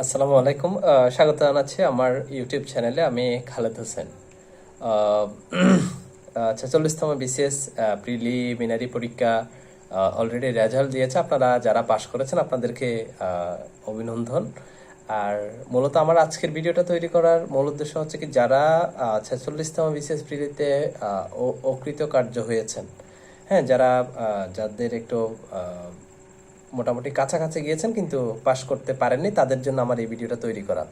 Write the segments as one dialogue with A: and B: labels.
A: আসসালামু আলাইকুম। স্বাগত জানাচ্ছি আমার ইউটিউব চ্যানেলে আমি খালেদ হোসেন। ছেচল্লিশতম বিসিএস প্রিলিমিনারি পরীক্ষা অলরেডি রেজাল্ট দিয়েছে। আপনারা যারা পাশ করেছেন, আপনাদেরকে অভিনন্দন। আর মূলত আমার আজকের ভিডিওটা তৈরি করার মূল উদ্দেশ্য হচ্ছে কি, যারা ছেচল্লিশতম বিসিএস প্রিলিতে অকৃতকার্য হয়েছেন হ্যাঁ যারা যাদের একটু মোটামুটি কাছাকাছি গিয়েছেন, কিন্তু পাশ করতে পারেননি। তাদের জন্য আমার এই ভিডিওটা তৈরি করা।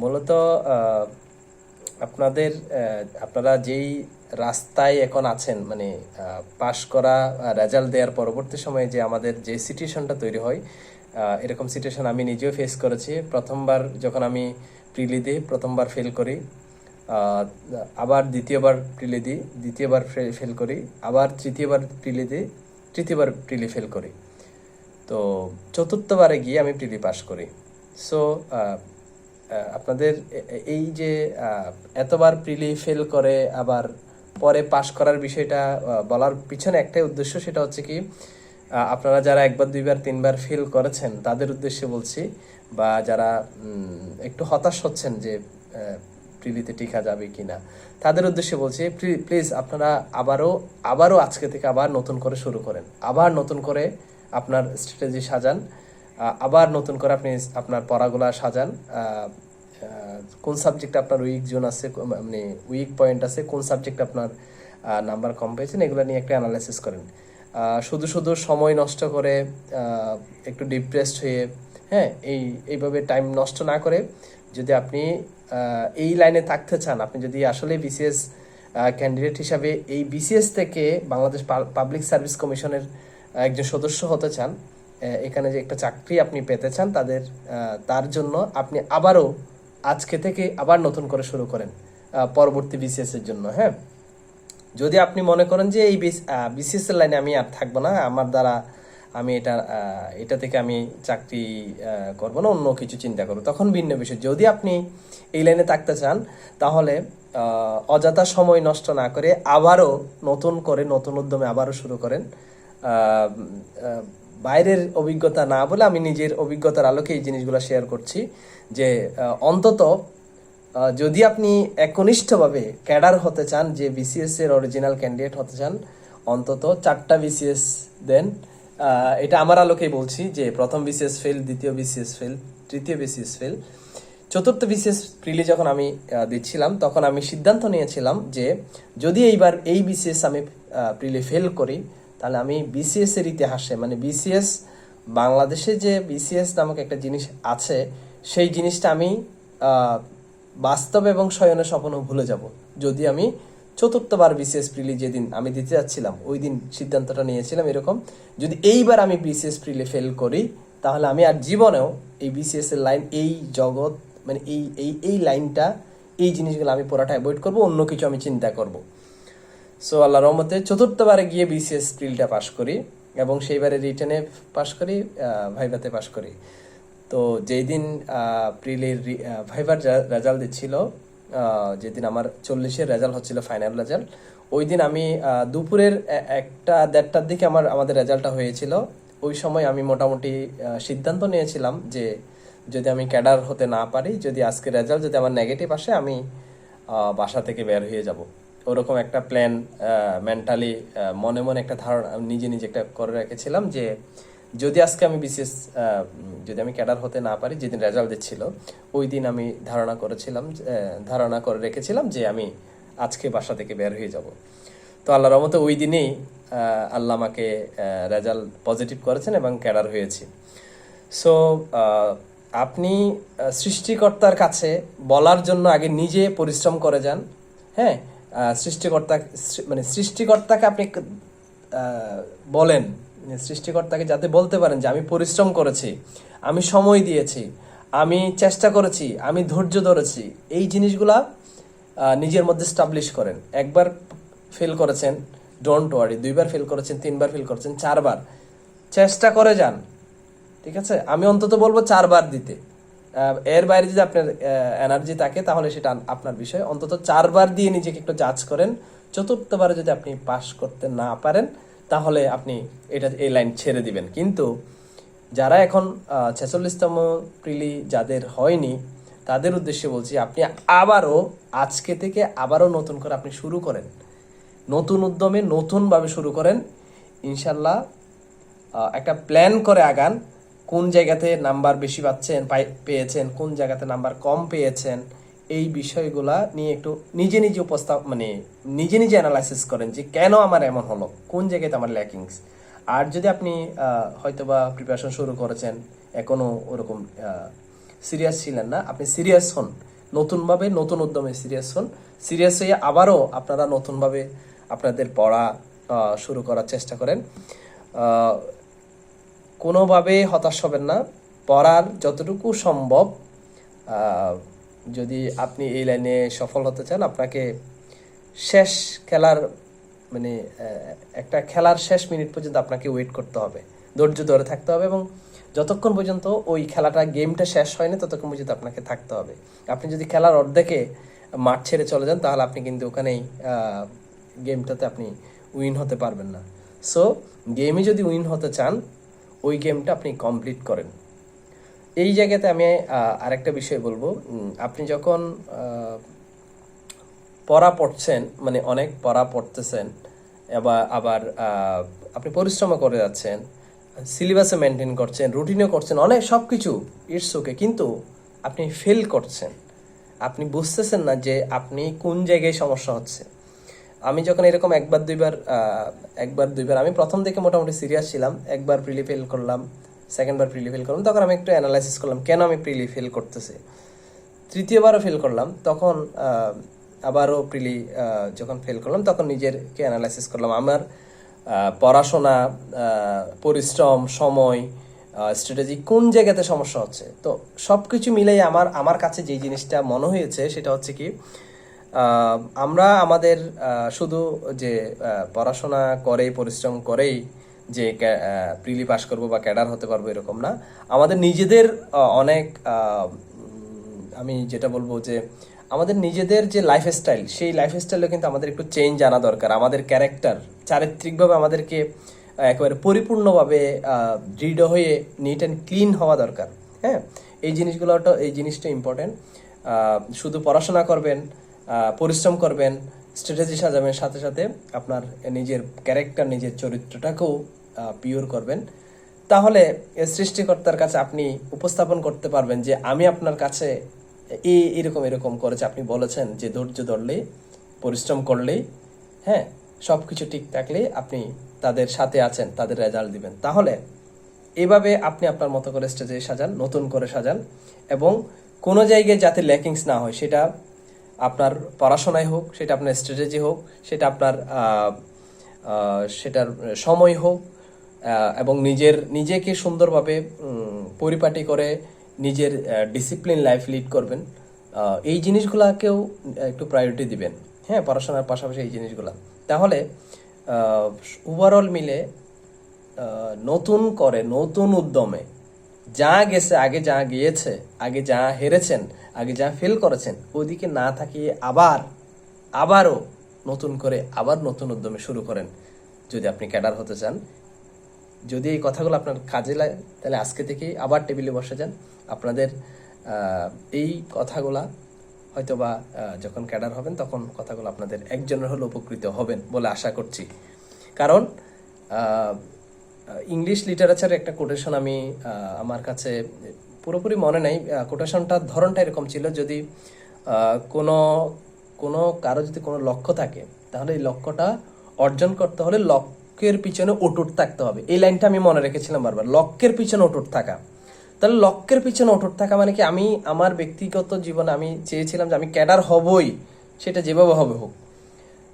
A: মূলত আপনাদের আপনারা যেই রাস্তায় এখন আছেন মানে পাশ করা রেজাল্ট দেওয়ার পরবর্তী সময়ে যে আমাদের যে সিচুয়েশনটা তৈরি হয় এরকম সিচুয়েশন আমি নিজেও ফেস করেছি। প্রথমবার যখন আমি প্রিলি দিই, প্রথমবার ফেল করি আবার দ্বিতীয়বার প্রিলি দিই, দ্বিতীয়বার ফেল করি, আবার তৃতীয়বার প্রিলি দিই, তৃতীয়বার প্রিলি ফেল করি। তো চতুর্থবারে গিয়ে আমি প্রিলি পাস করি। সো আপনাদের এই যে এতবার প্রিলি ফেল করে, আবার পরে পাস করার বিষয়টা বলার পিছনে একটাই উদ্দেশ্য, সেটা হচ্ছে কি আপনারা যারা একবার, দুইবার, তিনবার ফেল করেছেন, তাদের উদ্দেশ্যে বলছি, বা যারা একটু হতাশ হচ্ছেন যে প্রিলিতে টিকা যাবে কিনা, তাদের উদ্দেশ্যে বলছি প্লিজ আপনারা আবারও আবারও আজকে থেকে আবার নতুন করে শুরু করেন। আবার নতুন করে আপনার স্ট্র্যাটেজি সাজান। আবার নতুন করে আপনি আপনার পড়াগুলা সাজান। কোন সাবজেক্টে আপনার উইক জোন আছে মানে উইক পয়েন্ট আছে, কোন সাবজেক্টে আপনার নাম্বার কম পেয়েছেন, এগুলো নিয়ে একটা অ্যানালাইসিস করেন। শুধু শুধু সময় নষ্ট করে একটু ডিপ্রেসড হয়ে হ্যাঁ এই, এইভাবে টাইম নষ্ট না করে যদি আপনি এই লাইনে থাকতে চান, আপনি যদি আসলে বিসিএস ক্যান্ডিডেট হিসাবে এই বিসিএস থেকে বাংলাদেশ পাবলিক সার্ভিস কমিশনের একজন সদস্য হতে চান এখানে যে একটা চাকরি আপনি পেতে চান, তাদের তার জন্য আপনি আবারও আজকে থেকে আবার নতুন করে শুরু করেন পরবর্তী বিসিএস এর জন্য হ্যাঁ? যদি আপনি মনে করেন যে এই বিসিএস এর লাইনে আমি আর থাকব না, আমার দ্বারা আমি এটা এটা থেকে আমি চাকরি করব না, অন্য কিছু চিন্তা করব, তখন ভিন্ন বিষয়। যদি আপনি এই লাইনে থাকতে চান, তাহলে অযথা সময় নষ্ট না করে আবারও নতুন করে, নতুন উদ্যমে আবারও শুরু করেন বাইরের অভিজ্ঞতা না বলে আমি নিজের অভিজ্ঞতার আলোকে এই জিনিসগুলো শেয়ার করছি যে অন্তত যদি আপনি একনিষ্ঠভাবে ক্যাডার হতে চান, যে বিসিএস এর অরিজিনাল ক্যান্ডিডেট হতে চান, অন্তত চারটা বিসিএস দেন। এটা আমার আলোকেই বলছি যে, প্রথম বিসিএস ফেল দ্বিতীয় বিসিএস ফেল তৃতীয় বিসিএস ফেল চতুর্থ বিসিএস প্রিলি যখন আমি দিচ্ছিলাম, তখন আমি সিদ্ধান্ত নিয়েছিলাম যে, যদি এইবার এই বিসিএস আমি প্রিলি ফেল করি তাহলে আমি বিসিএস এর ইতিহাসে মানে বিসিএস বাংলাদেশে যে বিসিএস নামক একটা জিনিস আছে, সেই জিনিসটা আমি বাস্তব এবং শয়নে স্বপ্ন ভুলে যাব। যদি আমি চতুর্থবার বিসিএস প্রিলি যেদিন আমি দিতে যাচ্ছিলাম ওই দিন সিদ্ধান্তটা নিয়েছিলাম এরকম, যদি এইবার আমি বিসিএস প্রিলি ফেল করি, তাহলে আমি আর জীবনেও এই বিসিএস এর লাইন এই জগৎ মানে এই এই এই লাইনটা এই জিনিসগুলো আমি পুরাটা অ্যাভয়েড করব, অন্য কিছু আমি চিন্তা করব। সো আল্লাহ রহমতে চতুর্থবারে গিয়ে বিসিএস প্রিলটা পাশ করি এবং সেইবারে রিটেনে পাশ করি ভাইভাতে পাশ করি। তো যেই দিন প্রিলির ভাইবার রেজাল্ট দিচ্ছিল যেদিন আমার চল্লিশের রেজাল্ট হচ্ছিল ফাইনাল রেজাল্ট ওই দিন আমি দুপুরের একটা দেড়টার দিকে আমার, আমাদের রেজাল্টটা হয়েছিল। ওই সময় আমি মোটামুটি সিদ্ধান্ত নিয়েছিলাম যে যদি আমি ক্যাডার হতে না পারি, যদি আজকে রেজাল্ট যদি আমার নেগেটিভ আসে, আমি বাসা থেকে বের হয়ে যাব। ওরকম একটা প্ল্যান মেন্টালি মনে মনে একটা ধারণা নিজে নিজে একটা করে রেখেছিলাম যে যদি আজকে আমি বিশেষ যদি আমি ক্যাডার হতে না পারি, যেদিন রেজাল্ট দিচ্ছিল ওই দিন আমি ধারণা করেছিলাম ধারণা করে রেখেছিলাম যে আমি আজকে বাসা থেকে বের হয়ে যাব। তো আল্লাহর রহমতে ওই দিনেই আল্লাহ আমাকে রেজাল্ট পজিটিভ করেছেন এবং ক্যাডার হয়েছি। সো আপনি সৃষ্টিকর্তার কাছে বলার জন্য আগে নিজে পরিশ্রম করে যান হ্যাঁ? সৃষ্টিকর্তা মানে সৃষ্টিকর্তাকে আপনি বলেন। মানে সৃষ্টিকর্তাকে যাতে বলতে পারেন যে আমি পরিশ্রম করেছি, আমি সময় দিয়েছি, আমি চেষ্টা করেছি, আমি ধৈর্য ধরেছি। এই জিনিসগুলা নিজের মধ্যে স্টাবলিশ করেন। একবার ফেল করেছেন ডোন্ট ওয়ারি দুইবার ফেল করেছেন, তিনবার ফেল করেছেন, চারবার। চেষ্টা করে যান। ঠিক আছে? আমি অন্তত বলব চারবার দিতে। এর বাইরে যদি আপনার এনার্জি থাকে, তাহলে সেটা আপনার বিষয়। অন্তত চারবার দিয়ে নিজেকে একটু জাজ করেন। চতুর্থবারে যদি আপনি পাস করতে না পারেন, তাহলে আপনি এটা, এই লাইন ছেড়ে দিবেন। কিন্তু যারা এখন ছেচল্লিশতম প্রিলি যাদের হয়নি, তাদের উদ্দেশ্যে বলছি, আপনি আবারও আজকে থেকে আবারও নতুন করে আপনি শুরু করেন। নতুন উদ্যমে নতুনভাবে শুরু করেন। ইনশাল্লাহ একটা প্ল্যান করে আগান। কোন জায়গাতে নাম্বার বেশি পাচ্ছেন পেয়েছেন, কোন জায়গাতে নাম্বার কম পেয়েছেন, এই বিষয়গুলা নিয়ে একটু নিজে নিজে উপস্থাপ মানে নিজে নিজে অ্যানালাইসিস করেন যে কেন আমার এমন হলো, কোন জায়গাতে আমার ল্যাকিংস আর যদি আপনি হয়তোবা প্রিপারেশন শুরু করেছেন, এখনও ওরকম সিরিয়াস ছিলেন না, আপনি সিরিয়াস হন, নতুনভাবে নতুন উদ্যমে সিরিয়াস হন সিরিয়াস হয়ে আবারও আপনারা নতুনভাবে আপনাদের পড়া শুরু করার চেষ্টা করেন। কোনোভাবে হতাশ হবেন না। পড়ার যতটুকু সম্ভব যদি আপনি এই লাইনে সফল হতে চান, আপনাকে শেষ খেলার মানে একটা খেলার শেষ মিনিট পর্যন্ত আপনাকে ওয়েট করতে হবে। ধৈর্য ধরে থাকতে হবে এবং যতক্ষণ পর্যন্ত ওই খেলাটা গেমটা শেষ হয়নি, ততক্ষণ পর্যন্ত আপনাকে থাকতে হবে। আপনি যদি খেলার অর্ধেকে মাঠ ছেড়ে চলে যান, তাহলে আপনি কিন্তু ওখানেই গেমটাতে আপনি উইন হতে পারবেন না। সো গেমে যদি উইন হতে চান ওই গেমটা আপনি কমপ্লিট করেন। এই জায়গাতে আমি আরেকটা বিষয় বলব। আপনি যখন পড়া পড়ছেন মানে অনেক পড়া পড়তেছেন এবার আবার আপনি পরিশ্রম করে যাচ্ছেন সিলেবাসে মেনটেন করছেন রুটিনে করছেন, অনেক সব কিছু ইটস ওকে, কিন্তু আপনি ফেল করছেন। আপনি বুঝতেছেন না যে আপনি কোন জায়গায় সমস্যা হচ্ছে। আমি যখন এরকম একবার, দুইবার একবার, দুইবার, আমি প্রথম থেকে মোটামুটি সিরিয়াস ছিলাম, একবার প্রিলি ফেল করলাম সেকেন্ডবার প্রিলি ফেল করলাম, তখন আমি একটু অ্যানালাইসিস করলাম, কেন আমি প্রিলি ফেল করতেছি? তৃতীয়বারও ফেল করলাম, তখন আবারও প্রিলি যখন ফেল করলাম, তখন নিজেরকে অ্যানালাইসিস করলাম। আমার পড়াশোনা পরিশ্রম, সময় স্ট্র্যাটেজি কোন জায়গাতে সমস্যা হচ্ছে? তো সব কিছু মিলেই আমার আমার কাছে যে জিনিসটা মনে হয়েছে, সেটা হচ্ছে কি আমরা আমাদের শুধু যে পড়াশোনা করেই, পরিশ্রম করেই যে প্রিলি পাস করব বা ক্যাডার হতে পারব এরকম না। আমাদের নিজেদের অনেক আমি যেটা বলব যে, আমাদের নিজেদের যে লাইফ স্টাইল সেই লাইফ স্টাইলে কিন্তু আমাদের একটু চেঞ্জ আনা দরকার। আমাদের ক্যারেক্টার চারিত্রিকভাবে আমাদেরকে একেবারে পরিপূর্ণভাবে দৃঢ় হয়ে নিট অ্যান্ড ক্লিন হওয়া দরকার। হ্যাঁ? এই জিনিসগুলোটা, এই জিনিসটা ইম্পর্টেন্ট শুধু পড়াশোনা করবেন পরিশ্রম করবেন স্ট্র্যাটেজি সাজাবেন, সাথে সাথে আপনার নিজের ক্যারেক্টার নিজের চরিত্রটাকেও পিওর করবেন। তাহলে সৃষ্টিকর্তার কাছে আপনি উপস্থাপন করতে পারবেন যে, আমি আপনার কাছে এই এরকম এরকম করেছে। আপনি বলেছেন যে, ধৈর্য ধরলেই, পরিশ্রম করলেই হ্যাঁ সব কিছু ঠিক থাকলে আপনি তাদের সাথে আছেন, তাদের রেজাল্ট দিবেন। তাহলে এভাবে আপনি আপনার মতো করে স্টেজে সাজান, নতুন করে সাজান এবং কোনো জায়গায় যাতে ল্যাকিংস না হয়, সেটা আপনার পড়াশোনায় হোক, সেটা আপনার স্ট্র্যাটেজি হোক, সেটা আপনার সেটার সময় হোক এবং নিজের, নিজেকে সুন্দরভাবে পরিপাটি করে নিজের ডিসিপ্লিন লাইফ লিড করবেন। এই জিনিসগুলাকেও একটু প্রায়োরিটি দিবেন। হ্যাঁ পড়াশোনার পাশাপাশি এই জিনিসগুলা। তাহলে ওভারঅল মিলে নতুন করে, নতুন উদ্যমে যা গেছে আগে যা গিয়েছে আগে যা হেরেছেন আগে যা ফেল করেছেন ওদিকে না থাকিয়ে আবার আবারও নতুন করে আবার নতুন উদ্যমে শুরু করেন। যদি আপনি ক্যাডার হতে চান যদি এই কথাগুলো আপনার কাজে লাগে তাহলে আজকে থেকেই আবার টেবিলে বসে যান। আপনাদের এই কথাগুলা হয়তোবা আহ, যখন ক্যাডার হবেন তখন কথাগুলো আপনাদের একজনের হলে উপকৃত হবেন বলে আশা করছি। কারণ ইংলিশ লিটারেচারের একটা কোটেশন আমি আমার কাছে পুরোপুরি মনে নেই। কোটেশনটার ধরনটা এরকম ছিল, যদি কোনো কোনো কারও যদি কোনো লক্ষ্য থাকে, তাহলে এই লক্ষ্যটা অর্জন করতে হলে লক্ষ্যের পিছনে অটুট থাকতে হবে। এই লাইনটা আমি মনে রেখেছিলাম বারবার, লক্ষ্যের পিছনে অটুট থাকা। তাহলে লক্ষ্যের পিছনে অটুট থাকা মানে কি? আমি, আমার ব্যক্তিগত জীবনে আমি চেয়েছিলাম যে আমি ক্যাডার হবই, সেটা যেভাবে হবে হোক।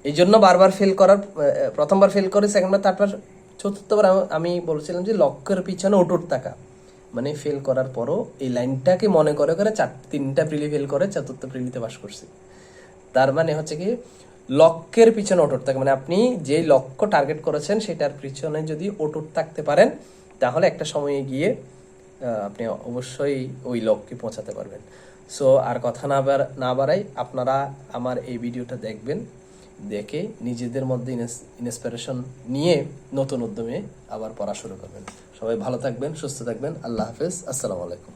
A: এই জন্য বারবার ফেল করার প্রথমবার ফেল করে সেকেন্ডবার থার্ডবার চতুর্থবার আমি- বলছিলাম যে লক্ষ্যের পিছনে অটুট থাকা। মানে ফেল করার পরও এই লাইনটাকে মনে করে করে চার তিনটা প্রিলি ফেল করে চতুর্থ প্রিলিতে বাস করছি। তার মানে হচ্ছে কি লক্ষ্যের পিছনে অটুট থাকে। মানে আপনি যে লক্ষ্য টার্গেট করেছেন সেটার পিছনে যদি অটুট থাকতে পারেন, তাহলে একটা সময়ে গিয়ে আপনি অবশ্যই ওই লক্ষ্যে পৌঁছাতে পারবেন। সো আর কথা না না বাড়াই, আপনারা আমার এই ভিডিওটা দেখবেন। দেখে নিজেদের মধ্যে ইন্সপিরেশন নিয়ে নতুন উদ্যমে আবার পড়া শুরু করবেন। সবাই ভালো থাকবেন, সুস্থ থাকবেন। আল্লাহ হাফেজ। আসসালামু আলাইকুম।